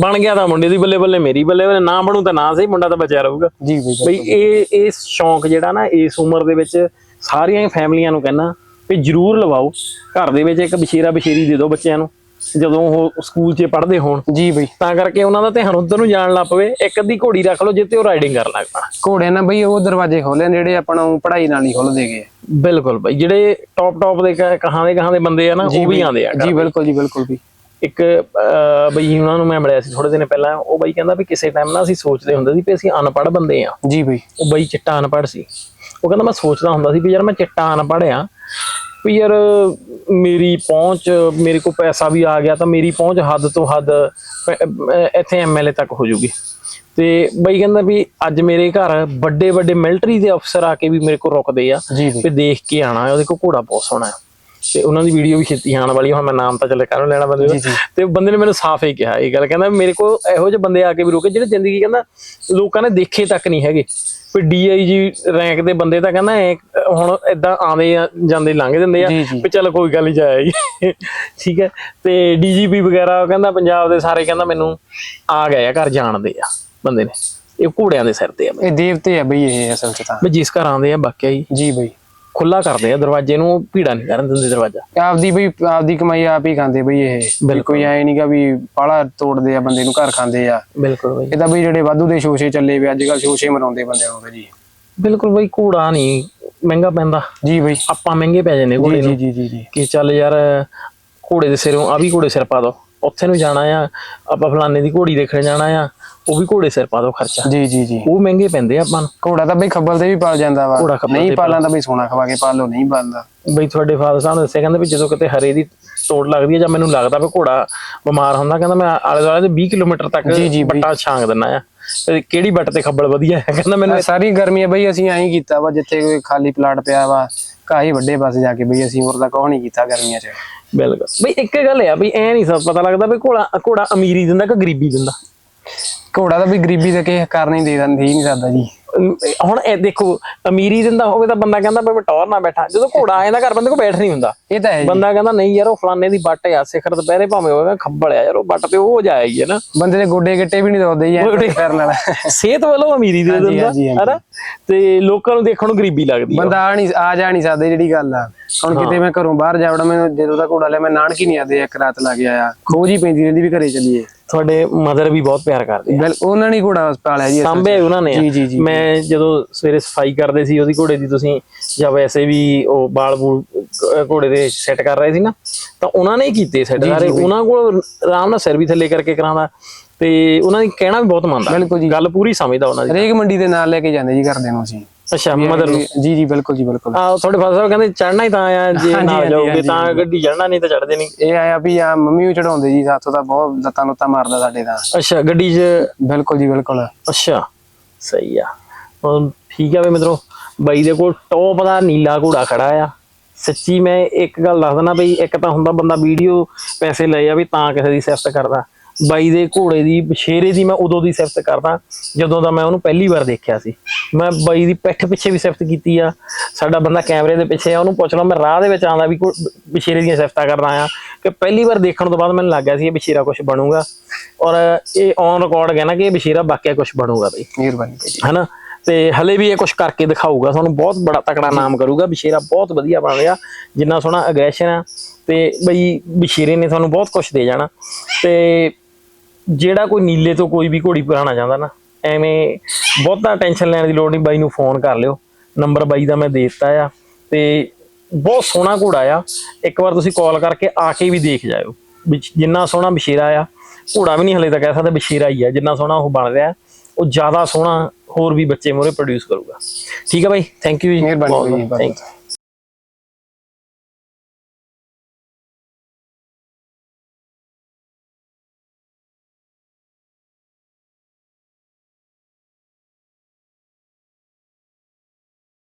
ਬਣ ਗਿਆ ਤਾਂ ਮੁੰਡੇ ਦੀ ਬੱਲੇ ਬੱਲੇ ਮੇਰੀ ਬੱਲੇ ਬੱਲੇ ਨਾ ਬਣੂ ਤਾਂ ਨਾ ਸਹੀ ਮੁੰਡਾ ਤਾਂ ਬਚਿਆ ਰਹੂਗਾ। ਜੀ ਬਈ ਬਈ ਇਹ ਇਹ ਸ਼ੌਂਕ ਜਿਹੜਾ ਨਾ ਇਸ ਉਮਰ ਦੇ ਵਿੱਚ ਸਾਰੀਆਂ ਹੀ ਫੈਮਲੀਆਂ ਨੂੰ ਕਹਿਣਾ ਵੀ ਜਰੂਰ ਲਵਾਓ। ਘਰ ਦੇ ਵਿੱਚ ਇੱਕ ਬਸ਼ੀਰਾ ਬਸ਼ੀਰੀ ਦੇ ਦਿਓ ਬੱਚਿਆਂ ਨੂੰ। ਜਦੋਂ ਉਹ ਸਕੂਲ 'ਚ ਪੜ੍ਹਦੇ ਹੋਣ। ਜੀ ਬਈ। ਤਾਂ ਕਰਕੇ ਉਹਨਾਂ ਦਾ ਧਿਆਨ ਉਧਰ ਨੂੰ ਜਾਣ ਲੱਗ ਪਵੇ। ਇੱਕ ਅੱਧੀ ਘੋੜੀ ਰੱਖ ਲਓ ਜਿੱਤੇ ਉਹ ਰਾਈਡਿੰਗ ਕਰਨ ਲੱਗ ਪਾ ਘੋੜੇ ਨਾਲ ਬਈ ਉਹ ਦਰਵਾਜ਼ੇ ਖੋਲੇ ਜਿਹੜੇ ਆਪਾਂ ਨੂੰ ਪੜ੍ਹਾਈ ਨਾਲ ਹੀ ਖੁੱਲਦੇ ਗਏ ਬਿਲਕੁਲ ਬਾਈ ਜਿਹੜੇ ਟੌਪ ਟੌਪ ਦੇ ਕਹਾਂ ਦੇ ਕਹਾਂ ਦੇ ਬੰਦੇ ਆ ਨਾ ਉਹ ਵੀ ਆਉਂਦੇ ਆ ਜੀ ਬਿਲਕੁਲ ਜੀ ਬਿਲਕੁਲ ਵੀ ਇੱਕ ਬਈ ਉਹਨਾਂ ਨੂੰ ਮੈਂ ਮਿਲਿਆ ਸੀ ਥੋੜੇ ਦਿਨ ਪਹਿਲਾਂ। ਉਹ ਬਾਈ ਕਹਿੰਦਾ ਵੀ ਕਿਸੇ ਟਾਈਮ ਨਾ ਅਸੀਂ ਸੋਚਦੇ ਹੁੰਦੇ ਸੀ ਵੀ ਅਸੀਂ ਅਨਪੜ੍ਹ ਬੰਦੇ ਆ। ਜੀ ਬਈ। ਉਹ ਬਈ ਚਿੱਟਾ ਅਨਪੜ੍ਹ ਸੀ। ਉਹ ਕਹਿੰਦਾ ਮੈਂ ਸੋਚਦਾ ਹੁੰਦਾ ਸੀ ਵੀ ਯਾਰ ਮੈਂ ਚਿੱਟਾ ਅਨਪੜ੍ਹ ਆ। ਵੀ ਯਾਰ ਮੇਰੀ ਪਹੁੰਚ ਮੇਰੇ ਕੋਲ ਪੈਸਾ ਵੀ ਆ ਗਿਆ ਤਾਂ ਮੇਰੀ ਪਹੁੰਚ ਹੱਦ ਤੋਂ ਹੱਦ ਇੱਥੇ ਐਮਐਲਏ ਤੱਕ ਹੋ ਜੂਗੀ। ਤੇ ਬਈ ਕਹਿੰਦਾ ਵੀ ਅੱਜ ਮੇਰੇ ਘਰ ਵੱਡੇ ਵੱਡੇ ਮਿਲਟਰੀ ਦੇ ਅਫਸਰ ਆ ਕੇ ਵੀ ਮੇਰੇ ਕੋਲ ਰੁਕਦੇ ਆ ਤੇ ਦੇਖ ਕੇ ਆਣਾ ਉਹਦੇ ਕੋਲ ਘੋੜਾ ਬਹੁਤ ਸੋਹਣਾ ਹੈ। ਤੇ ਉਹਨਾਂ ਦੀ ਵੀਡੀਓ ਵੀ ਛੇਤੀ ਆਉਣ ਵਾਲੀ ਹੁਣ ਮੈਂ ਨਾਮ ਤਾਂ ਚੱਲੇ ਕਾਹਨੂੰ ਲੈਣਾ ਬੰਦੇ ਦਾ। ਤੇ ਬੰਦੇ ਨੇ ਮੈਨੂੰ ਸਾਫ਼ ਹੀ ਕਿਹਾ ਇਹ ਗੱਲ ਕਹਿੰਦਾ ਮੇਰੇ ਕੋਲ ਇਹੋ ਜਿਹੇ ਬੰਦੇ ਆ ਕੇ ਵੀ ਰੁਕੇ ਜਿਹੜੇ ਜ਼ਿੰਦਗੀ ਕਹਿੰਦਾ ਲੋਕਾਂ ਨੇ ਦੇਖੇ ਤੱਕ ਨਹੀਂ ਹੈਗੇ। ਵੀ ਡੀਆਈਜੀ ਰੈਂਕ ਦੇ ਬੰਦੇ ਤਾਂ ਕਹਿੰਦਾ ਐਂ ਹੁਣ ਇਦਾਂ ਆਉਂਦੇ ਜਾਂਦੇ ਲੰਘ ਜਾਂਦੇ ਆ। ਵੀ ਚੱਲ ਕੋਈ ਗੱਲ ਨਹੀਂ ਜਾਏਗੀ ਠੀਕ ਹੈ ਤੇ ਡੀਜੀਪੀ ਵਗੈਰਾ ਕਹਿੰਦਾ ਪੰਜਾਬ ਦੇ ਸਾਰੇ ਕਹਿੰਦਾ ਮੈਨੂੰ ਆ ਗਏ ਆ ਘਰ ਜਾਣਦੇ ਆ ਬੰਦੇ ਨੇ। ਇਹ ਘੋੜਿਆਂ ਦੇ ਸਿਰ ਤੇ ਆ। ਇਹ ਦੇਵਤੇ ਆ ਬਈ ਇਹ ਅਸਲ ਚ ਤਾਂ। ਵੀ ਜਿਸ ਘਰ ਆਉਂਦੇ ਆ ਬਾਕਿਆ ਹੀ ਜੀ ਬਈ। ਖੁੱਲਾ ਕਰਦੇ ਆ ਦਰਵਾਜ਼ੇ ਨੂੰ ਭੀੜਾ ਨਹੀਂ ਕਰਨ ਦਿੰਦੇ ਦਰਵਾਜ਼ਾ। ਆਪਦੀ ਬਈ ਆਪਦੀ ਕਮਾਈ ਆਪ ਹੀ ਖਾਂਦੇ ਬਈ ਇਹ। ਵੀ ਕੋਈ ਐ ਨਹੀਂਗਾ ਵੀ ਪਾਲਾ ਤੋੜਦੇ ਆ ਬੰਦੇ ਨੂੰ ਘਰ ਖਾਂਦੇ ਆ। ਬਿਲਕੁਲ ਬਈ। ਇਹ ਤਾਂ ਬਈ ਜਿਹੜੇ ਵਾਧੂ ਦੇ ਸ਼ੋਸ਼ੇ ਚੱਲੇ ਵੇ ਅੱਜ ਕੱਲ ਸ਼ੋਸ਼ੇ ਮਰਾਉਂਦੇ ਬੰਦੇ ਨੂੰ ਤਾਂ ਜੀ। ਬਿਲਕੁਲ ਬਈ ਘੋੜਾ ਨਹੀਂ ਮਹਿੰਗਾ ਪੈਂਦਾ। ਜੀ ਬਈ। ਆਪਾਂ ਮਹਿੰਗੇ ਪੈ ਜਾਂਦੇ ਘੋੜੇ ਜੀ ਨੂੰ। ਜੀ ਜੀ ਜੀ ਕਿ ਚੱਲ ਯਾਰ ਘੋੜੇ ਦੇ ਸਿਰੋਂ ਆ ਵੀ ਘੋੜੇ ਸਿਰ ਪਾ ਦੋ। ਉੱਥੇ ਨੂੰ ਜਾਣਾ ਆ ਆਪਾਂ ਫਲਾਣੇ ਦੀ ਘੋੜੀ ਦੇਖਣ ਜਾਣਾ ਆ। ਉਹ ਵੀ ਘੋੜੇ ਸਿਰ ਪਾ ਦੋ ਖਰਚਾ। ਜੀ ਜੀ ਜੀ। ਉਹ ਮਹਿੰਗੇ ਪੈਂਦੇ ਆ ਆਪਾਂ ਨੂੰ। ਘੋੜਾ ਤਾਂ ਬਈ ਖੱਬਲ ਤੇ ਵੀ ਪਾਲ ਜਾਂਦਾ ਵਾ। ਖੱਬਲ ਨਹੀਂ ਤੇ ਪਾਲਾਂ ਤਾਂ ਬਈ ਸੋਨਾ ਖਵਾ ਕੇ ਪਾਲੋ ਨਹੀਂ ਪਾਲਦਾ। ਬਈ ਤੁਹਾਡੇ ਫਾਦਰ ਸਾਹਿਬ ਨੇ ਦੱਸਿਆ ਕਹਿੰਦੇ ਵੀ ਜਦੋਂ ਕਿਤੇ ਹਰੇ ਦੀ ਤੋੜ ਲੱਗਦੀ ਹੈ ਜਾਂ ਮੈਨੂੰ ਲੱਗਦਾ ਵੀ ਘੋੜਾ ਬਿਮਾਰ ਹੁੰਦਾ ਕਹਿੰਦਾ ਮੈਂ ਆਲੇ ਦੁਆਲੇ ਦੇ 20 ਕਿਲੋਮੀਟਰ ਤੱਕ ਜੀ, ਜੀ, ਬਈ। ਬੱਟਾ ਛਾਂਗ ਦਿੰਦਾ ਆ। ਤੇ ਕਿਹੜੀ ਬੱਟ ਤੇ ਖੱਬਲ ਵਧੀਆ ਹੈ? ਕਹਿੰਦਾ ਮੈਨੂੰ ਆਹ ਸਾਰੀ ਗਰਮੀ ਬਈ ਅਸੀਂ ਐਂ ਹੀ ਕੀਤਾ ਵਾ ਜਿੱਥੇ ਕੋਈ ਖਾਲੀ ਪਲਾਟ ਪਿਆ ਵਾ ਕਾਹੀ ਵੱਡੇ ਬਸ ਜਾ ਕੇ ਬਈ ਅਸੀਂ ਹੋਰ ਤਾਂ ਕੁਛ ਨਹੀਂ ਕੀਤਾ ਗਰਮੀਆਂ 'ਚ। ਬਿਲਕੁਲ। ਬਈ ਇੱਕ ਗੱਲ ਆ ਬਈ ਐ ਨਹੀਂ ਸਭ ਪਤਾ ਲੱਗਦਾ ਵੀ ਘੋੜਾ ਘੋੜਾ ਅਮੀਰੀ ਦਿੰਦਾ ਕਿ ਗਰੀਬੀ ਦਿੰਦਾ? ਘੋੜਾ ਤਾਂ ਵੀ ਗਰੀਬੀ ਦੇ ਕੇ ਕਰਨ ਹੀ ਦੇ ਦਿੰਦੇ ਨਹੀਂ ਸਕਦਾ ਜੀ। ਹੁਣ ਇਹ ਦੇਖੋ ਅਮੀਰੀ ਦਿੰਦਾ ਹੋਵੇ ਤਾਂ ਬੰਦਾ ਕਹਿੰਦਾ ਮੈਂ ਟੌਰ ਨਾ ਬੈਠਾ। ਜਦੋਂ ਘੋੜਾ ਆ ਜਾਂਦਾ ਘਰ ਬੰਦੇ ਕੋਲ ਬੈਠ ਨਹੀਂ ਹੁੰਦਾ। ਇਹ ਤਾਂ ਹੈ ਜੀ। ਬੰਦਾ ਕਹਿੰਦਾ ਨਹੀਂ ਯਾਰ ਉਹ ਫਲਾਣੇ ਦੀ ਬੱਟ ਆ ਸਿਖਰ ਦੁਪਹਿਰੇ ਭਾਵੇਂ ਹੋਵੇਗਾ ਖੱਬਲ ਆ ਯਾਰ ਉਹ ਬੱਟ ਤੇ ਉਹ ਜਾਏਗੀ ਹੈ ਨਾ? ਬੰਦੇ ਦੇ ਗੋਡੇ ਗਿੱਟੇ ਵੀ ਨਹੀਂ ਦੋਦੇ ਜੀ ਗੋਡੇ- ਕਰਨ ਨਾਲ। ਸਿਹਤ ਵੱਲੋਂ ਅਮੀਰੀ ਦੇ ਦਿੰਦਾ। ਹੈਨਾ ਤੇ ਲੋਕਾਂ ਨੂੰ ਦੇਖਣ ਨੂੰ ਗਰੀਬੀ ਲੱਗਦੀ ਬੰਦਾ ਆ ਨਹੀਂ ਆ ਜਾ ਨਹੀਂ ਸਕਦੇ ਜਿਹੜੀ ਗੱਲ ਆ। ਹੁਣ ਕਿਤੇ ਮੈਂ ਘਰੋਂ ਬਾਹਰ ਜਾਵੜਾ ਮੈਨੂੰ ਜਦੋਂ ਦਾ ਘੋੜਾ ਲਿਆ ਮੈਂ ਨਾਨਕੀ ਨਹੀਂ ਆਦੇ ਇੱਕ ਰਾਤ ਲਾ ਕੇ ਆਇਆ। ਖੋਜ ਹੀ ਪੈਂਦੀ ਰਹਿੰਦੀ ਵੀ ਘਰੇ ਚੱਲੀਏ। ਤੁਹਾਡੇ ਮਦਰ ਵੀ ਬਹੁਤ ਪਿਆਰ ਕਰਦੇ ਆ। ਬਿਲ ਉਹਨਾਂ ਨੇ ਘੋੜਾ ਪਾਲਿਆ ਜੀ। ਸਾਂਭੇ ਉਹਨਾਂ ਨੇ। ਜੀ, ਜੀ, ਜੀ। ਮੈਂ ਜਦੋਂ ਸਵੇਰੇ ਸਫ਼ਾਈ ਕਰਦੇ ਸੀ ਉਹਦੀ ਘੋੜੇ ਦੀ ਤੁਸੀਂ ਜਾਂ ਵੈਸੇ ਵੀ ਉਹ ਬਾਲ ਬੂਲ ਘੋੜੇ ਦੇ ਸੈੱਟ ਕਰ ਰਹੇ ਸੀ ਨਾ ਤਾਂ ਉਹਨਾਂ ਨੇ ਹੀ ਕੀਤੇ ਸੈੱਟ ਸਾਰੇ ਉਹਨਾਂ ਕੋਲ ਆਰਾਮ ਨਾਲ ਸਿਰ ਵੀ ਥੱਲੇ ਕਰਕੇ ਕਰਾਉਂਦਾ ਤੇ ਉਹਨਾਂ ਦੀ ਕਹਿਣਾ ਵੀ ਬਹੁਤ ਮੰਨਦਾ। ਬਿਲਕੁਲ ਜੀ। ਗੱਲ ਪੂਰੀ ਸਮਝਦਾ ਉਹਨਾਂ ਦੀ। ਹਰੇਕ ਮੰਡੀ ਦੇ ਨਾਲ ਲੈ ਕੇ ਜਾਂਦੇ ਜੀ ਘਰਦੇ ਨੂੰ ਅਸੀਂ। ਅੱਛਾ ਮਦਰ ਨੂੰ? ਜੀ ਜੀ ਬਿਲਕੁਲ ਜੀ ਬਿਲਕੁਲ। ਆ ਤੁਹਾਡੇ ਫਾਦਰ ਸਾਹਿਬ ਕਹਿੰਦੇ ਚੜਨਾ ਹੀ ਤਾਂ ਆ ਜੇ ਹਾਂਜੀ, ਜਾਓਗੇ ਤਾਂ ਗੱਡੀ ਚੜਨਾ ਨਹੀਂ ਤਾਂ ਚੜਦੇ ਨਹੀਂ। ਇਹ ਆਇਆ ਵੀ ਆ ਮੰਮੀ ਵੀ ਚੜਾਉਂਦੇ ਜੀ ਸਾਥੋਂ ਤਾਂ ਬਹੁਤ ਲੱਤਾਂ ਲੁੱਤਾਂ ਮਾਰਦਾ ਸਾਡੇ ਤਾਂ। ਅੱਛਾ ਗੱਡੀ 'ਚ? ਬਿਲਕੁਲ ਜੀ ਬਿਲਕੁਲ। ਅੱਛਾ ਸਹੀ ਆ। ਹੁਣ ਠੀਕ ਆ ਵੇ ਮਿੱਤਰੋ ਬਾਈ ਦੇ ਕੋਲ ਟੌਪ ਦਾ ਨੀਲਾ ਘੋੜਾ ਖੜਾ ਆ। ਸੱਚੀ ਮੈਂ ਇੱਕ ਗੱਲ ਦੱਸ ਦਿੰਦਾ ਬਈ ਇੱਕ ਤਾਂ ਹੁੰਦਾ ਬੰਦਾ ਵੀਡੀਓ ਪੈਸੇ ਲੈ ਜਾਵੇ ਤਾਂ ਕਿਸੇ ਦੀ ਸਿਫਤ ਕਰਦਾ। ਬਾਈ ਦੇ ਘੋੜੇ ਦੀ ਬਸ਼ੇਰੇ ਦੀ ਮੈਂ ਉਦੋਂ ਦੀ ਸਿਫਤ ਕਰਦਾ ਜਦੋਂ ਦਾ ਮੈਂ ਉਹਨੂੰ ਪਹਿਲੀ ਵਾਰ ਦੇਖਿਆ ਸੀ। ਮੈਂ ਬਾਈ ਦੀ ਪਿੱਠ ਪਿੱਛੇ ਵੀ ਸਿਫਤ ਕੀਤੀ ਆ ਸਾਡਾ ਬੰਦਾ ਕੈਮਰੇ ਦੇ ਪਿੱਛੇ ਆ ਉਹਨੂੰ ਪੁੱਛ ਲਓ ਮੈਂ ਰਾਹ ਦੇ ਵਿੱਚ ਆਉਂਦਾ ਵੀ ਬਸ਼ੇਰੇ ਦੀਆਂ ਸਿਫਤਾਂ ਕਰਦਾ ਆ ਕਿ ਪਹਿਲੀ ਵਾਰ ਦੇਖਣ ਤੋਂ ਬਾਅਦ ਮੈਨੂੰ ਲੱਗ ਗਿਆ ਸੀ ਇਹ ਬਸ਼ੇਰਾ ਕੁਝ ਬਣੂਗਾ। ਔਰ ਇਹ ਔਨ ਰਿਕਾਰਡ ਕਹਿਣਾ ਕਿ ਇਹ ਬਸ਼ੇਰਾ ਵਾਕਿਆ ਕੁਝ ਬਣੂਗਾ ਬਈ। ਮਿਹਰਬਾਨੀ ਜੀ। ਹਨਾ? ਤੇ ਹਲੇ ਵੀ ਇਹ ਕੁਝ ਕਰਕੇ ਦਿਖਾਊਗਾ ਤੁਹਾਨੂੰ ਬਹੁਤ ਬੜਾ ਤਕੜਾ ਨਾਮ ਕਰੂਗਾ। ਬਿਸ਼ੇਰਾ ਬਹੁਤ ਵਧੀਆ ਬਣ ਰਿਹਾ ਜਿੰਨਾ ਸੋਹਣਾ ਅਗਰੈਸ਼ਨ ਆ। ਤੇ ਬਈ ਬਿਸ਼ੇਰੇ ਨੇ ਤੁਹਾਨੂੰ ਬਹੁਤ ਕੁਝ ਦੇ ਜਾਣਾ। ਤੇ ਜਿਹੜਾ ਕੋਈ ਨੀਲੇ ਤੋਂ ਕੋਈ ਵੀ ਘੋੜੀ ਪੁਰਾਣਾ ਚਾਹੁੰਦਾ ਨਾ ਐਵੇਂ ਬਹੁਤਾ ਟੈਨਸ਼ਨ ਲੈਣ ਦੀ ਲੋੜ ਨਹੀਂ ਬਾਈ ਨੂੰ ਫੋਨ ਕਰ ਲਿਓ। ਨੰਬਰ ਬਾਈ ਦਾ ਮੈਂ ਦੇ ਦਿੱਤਾ ਆ ਤੇ ਬਹੁਤ ਸੋਹਣਾ ਘੋੜਾ ਆ। ਇੱਕ ਵਾਰ ਤੁਸੀਂ ਕਾਲ ਕਰਕੇ ਆ ਕੇ ਵੀ ਦੇਖ ਜਾਇਓ ਜਿੰਨਾ ਸੋਹਣਾ ਬਿਸ਼ੇਰਾ ਆ। ਘੋੜਾ ਵੀ ਨਹੀਂ ਹਲੇ ਤਾਂ ਕਹਿ ਸਕਦਾ ਬਿਸ਼ੇਰਾ ਹੀ ਆ ਜਿੰਨਾ ਸੋਹਣਾ ਉਹ ਬਣ ਰਿਹਾ ਉਹ ਜ਼ਿਆਦਾ ਸੋਹਣਾ ਹੋਰ ਵੀ ਬੱਚੇ ਮੋਰੇ ਪ੍ਰੋਡਿਊਸ ਕਰੂਗਾ। ਠੀਕ ਹੈ ਬਾਈ ਥੈਂਕ ਯੂ ਜੀ। ਮਿਹਰਬਾਨੀ ਬਹੁਤ- ਭਾਈ